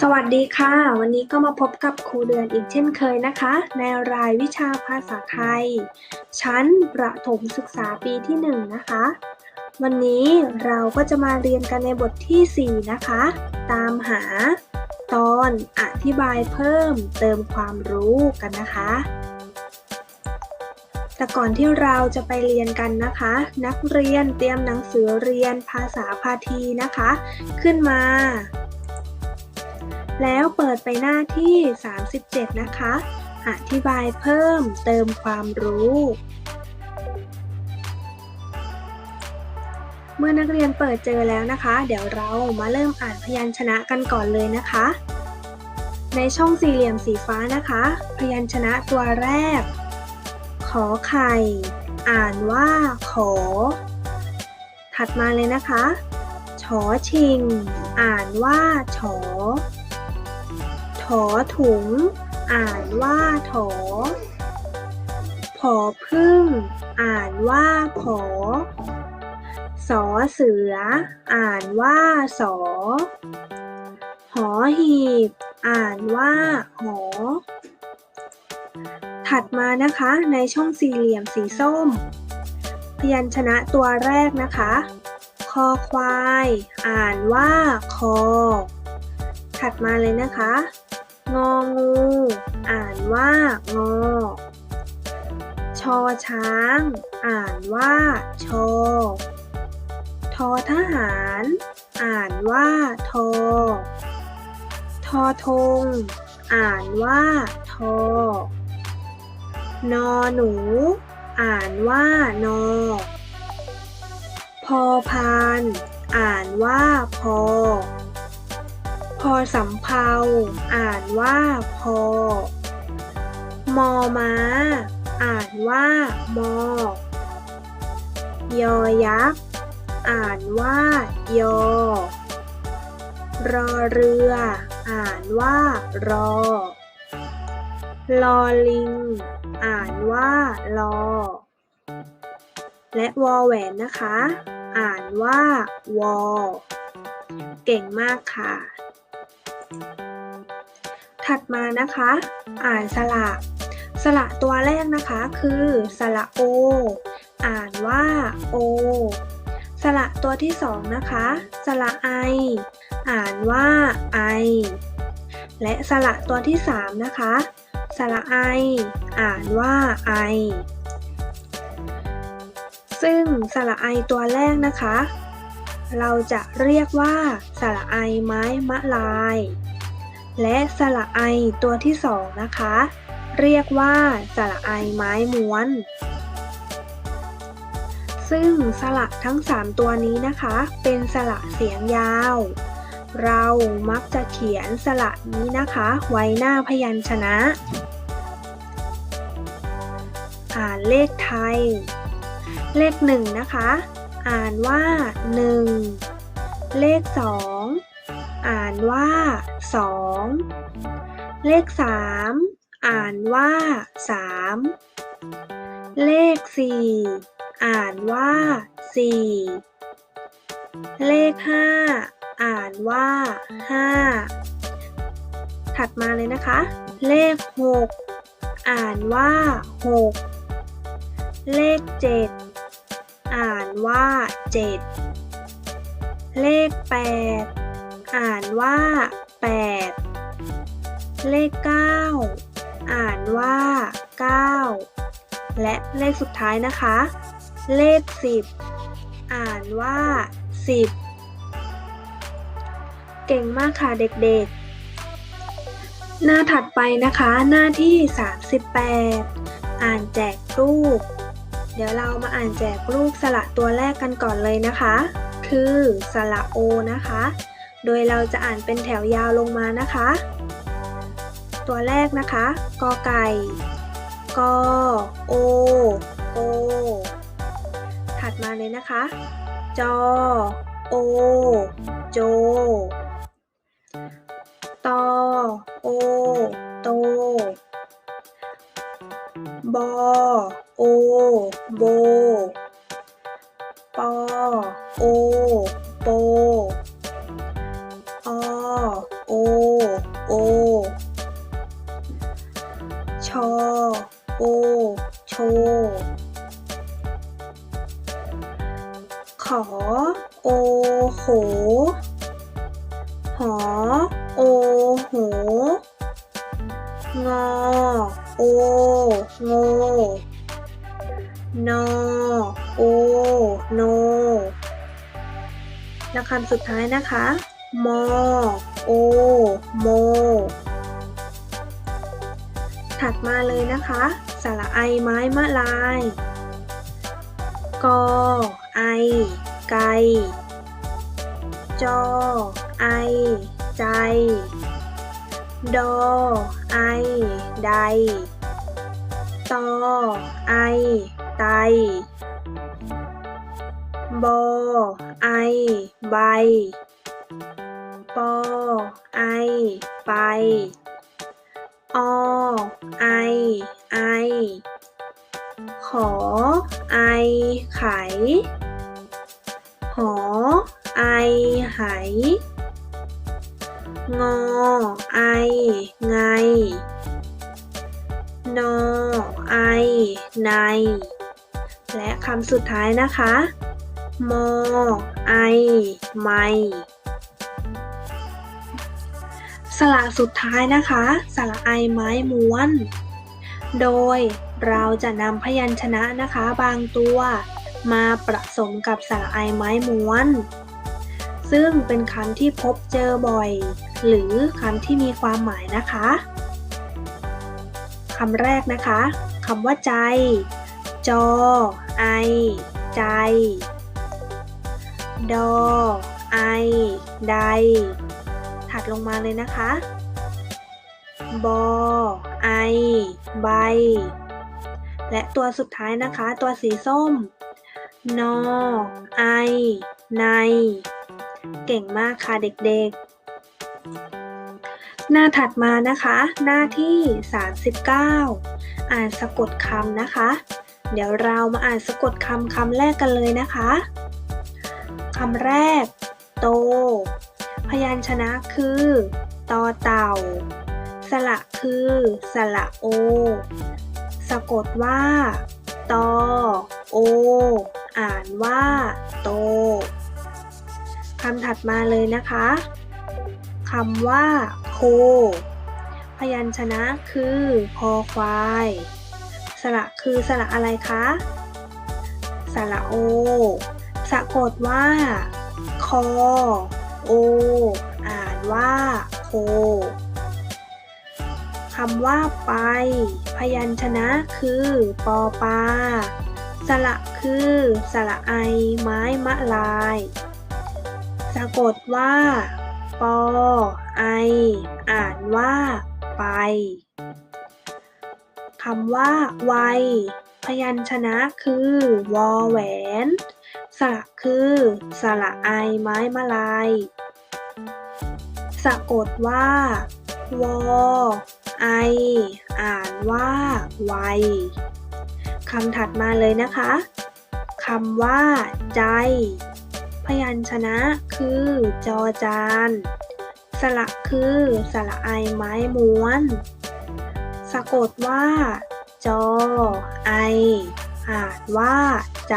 สวัสดีค่ะ วันนี้ก็มาพบกับครูเดือนอีกเช่นเคยนะคะ ในรายวิชาภาษาไทย ชั้นประถมศึกษาปีที่1นงนะคะ วันนี้เราก็จะมาเรียนกันในบทที่ 4 นะคะ ตามหา ตอนอธิบายเพิ่มเติมความรู้กันนะคะ แต่ก่อนที่เราจะไปเรียนกันนะคะ นักเรียนเตรียมหนังสือเรียนภาษาพาทีนะคะ ขึ้นมา แล้วเปิดไปหน้าที่ 37 นะคะ อธิบายเพิ่มเติมความรู้เมื่อนักเรียนเปิดเจอแล้วนะคะ เดี๋ยวเรามาเริ่มอ่านพยัญชนะกันก่อนเลยนะคะ ในช่องสี่เหลี่ยมสีฟ้านะคะ พยัญชนะตัวแรก ขอไข่ อ่านว่าขอ ถัดมาเลยนะคะ ชอชิง อ่านว่าฉอถอถุง อ่านว่าถอผอพึ่ง อ่านว่าผอสอเสือ อ่านว่าสอหอหีบ อ่านว่าหอ ถัดมานะคะในช่องสี่เหลี่ยมสีส้ม พยัญชนะตัวแรกนะคะ คอควาย อ่านว่าคอ ถัดมาเลยนะคะ งองู อ่านว่างอ ชอช้าง อ่านว่าชอ ทอทหาร อ่านว่าทอ ทอทง อ่านว่าทอ นอหนู อ่านว่านอ พอพาน อ่านว่าพอ พอสำเภาอ่านว่าพอ มอม้า อ่านว่ามอยอยักษ์ อ่านว่ายอ รอเรือ อ่านว่ารอ ลอลิง อ่านว่าลอ และวอแหวนนะคะ อ่านว่าวอ เก่งมากค่ะ ถัดมานะคะ อ่านสระสระตัวแรกนะคะคือสระโอ อ่านว่าโอ สระตัวที่สองนะคะ สระไอ อ่านว่าไอ และสระตัวที่สามนะคะ สระไอ อ่านว่าไอ ซึ่งสระไอตัวแรกนะคะ เราจะเรียกว่าสระไอไม้มะลาย และสระไอตัวที่สองนะคะ เรียกว่าสระไอไม้ม้วน ซึ่งสระทั้ง 3 ตัวนี้นะคะ เป็นสระเสียงยาวเรามักจะเขียนสระนี้นะคะ ไว้หน้าพยัญชนะ อ่านเลขไทย เลขหนึ่งนะคะ อ่านว่าหนึ่งเลขสองอ่านว่าสองเลขสามอ่านว่าสามเลขสี่อ่านว่าสี่เลขห้าอ่านว่าห้าถัดมาเลยนะคะ เลขหกอ่านว่าหก เลขเจ็ดอ่านว่าเจ็ดเลขแปดอ่านว่าแปดเลขเก้าอ่านว่าเก้าและเลขสุดท้ายนะคะ เลขสิบอ่านว่าสิบเก่งมากค่ะเด็กๆหน้าถัดไปนะคะ หน้าที่ 38 อ่านแจกรูป เดี๋ยวเรามาอ่านแจกรูปสระตัวแรกกันก่อนเลยนะคะ คือสระโอนะคะ โดยเราจะอ่านเป็นแถวยาวลงมานะคะ ตัวแรกนะคะกอไก่กอโอโอถัดมาเลยนะคะ จอโอโจตอโอโต บบอโอโบปอโอโปอโอโอชอ โอโชขอโอโหหอโอโหงโง นอ โอ โน และคำสุดท้ายนะคะ มอ โอ โม ถัดมาเลยนะคะ สระไอไม้มะลาย กอ ไอ ไกจอ ไอ ใจ ดอ ไอ ใด อ ไอ ไต บอ ไอ ใบ ปอ ไอ ไป อ ไอ ไอ ขอ ไอ ไข หอ ไอ ไหงอ ไอ ไง นอ ไอ ใน และคำสุดท้ายนะคะ มอ ไอ ไม่ สระสุดท้ายนะคะ สระไอไม้ม้วน โดยเราจะนำพยัญชนะนะคะบางตัวมาผสมกับสระไอไม้ม้วน ซึ่งเป็นคำที่พบเจอบ่อย หรือคำที่มีความหมายนะคะ คำแรกนะคะคำว่าใจ จอ ไอ ใจ ดอ ไอ ใด ถัดลงมาเลยนะคะ บอ ไอ ใบ และตัวสุดท้ายนะคะ ตัวสีส้ม นอ ไอ ใน เก่งมากค่ะเด็กๆ หน้าถัดมานะคะ หน้าที่ 39 อ่านสะกดคำนะคะ เดี๋ยวเรามาอ่านสะกดคำคำแรกกันเลยนะคะคำแรก โต พยัญชนะคือตอเต่า สระคือสระโอ สะกดว่าตอโอ อ่านว่า โตคำถัดมาเลยนะคะคำว่า โค พยัญชนะคือคอควาย สระคือสระอะไรคะ สระโอ สะกดว่า คอ โอ อ่านว่าโคคำว่าไป พยัญชนะคือปอปา สระคือสระไอ ไม้มะลาย สะกดว่า ปอไอ อ่านว่า ไป คำว่า ไว พยัญชนะคือ วอแหวน สระคือ สระไอไม้มะลาย สะกดว่า วอ ไอ อ่านว่า ไว คำถัดมาเลยนะคะ คำว่า ใจ พยัญชนะคือจอจาน สระคือสระไอไม้ม้วน สะกดว่า จอ ไอ อ่านว่า ใจ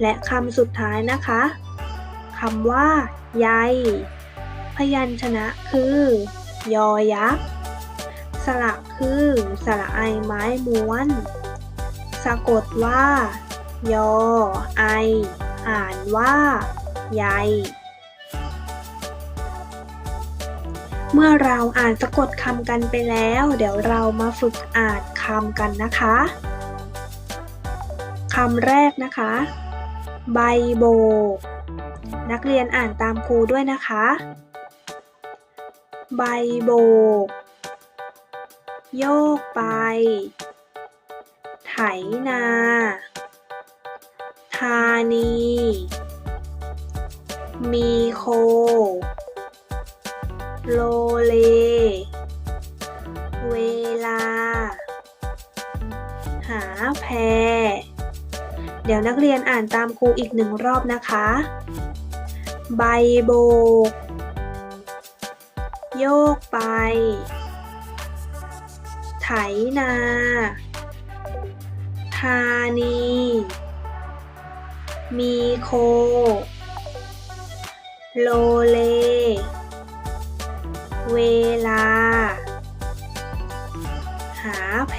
และคำสุดท้ายนะคะคำว่า ใย พยัญชนะคือ ยอยักษ์ สระคือสระไอไม้ม้วน สะกดว่า ยอ ไอ อ่านว่าใยเมื่อเราอ่านสะกดคำกันไปแล้ว เดี๋ยวเรามาฝึกอ่านคำกันนะคะคำแรกนะคะ ใบโบก นักเรียนอ่านตามครูด้วยนะคะ ใบโบก โยกไป ไถนาธา นี มีโค โลเล เวลา หาแพเดี๋ยวนักเรียนอ่านตามครูอีกหนึ่งรอบนะคะ ใบโบก โยกไป ไถนาธานี มีโค โลเล เวลา หาแพ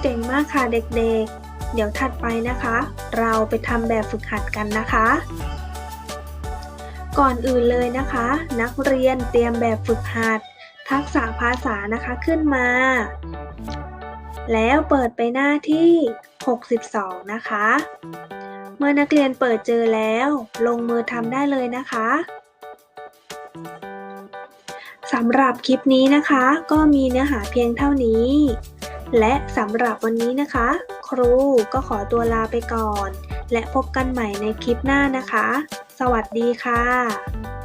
เก่งมากค่ะเด็กๆ เดี๋ยวถัดไปนะคะ เราไปทำแบบฝึกหัดกันนะคะ ก่อนอื่นเลยนะคะ นักเรียนเตรียมแบบฝึกหัด ทักษะภาษานะคะขึ้นมา แล้วเปิดไปหน้าที่ 62 นะคะ เมื่อนักเรียนเปิดเจอแล้ว ลงมือทำได้เลยนะคะสำหรับคลิปนี้นะคะ ก็มีเนื้อหาเพียงเท่านี้ และสำหรับวันนี้นะคะ ครูก็ขอตัวลาไปก่อน และพบกันใหม่ในคลิปหน้านะคะ สวัสดีค่ะ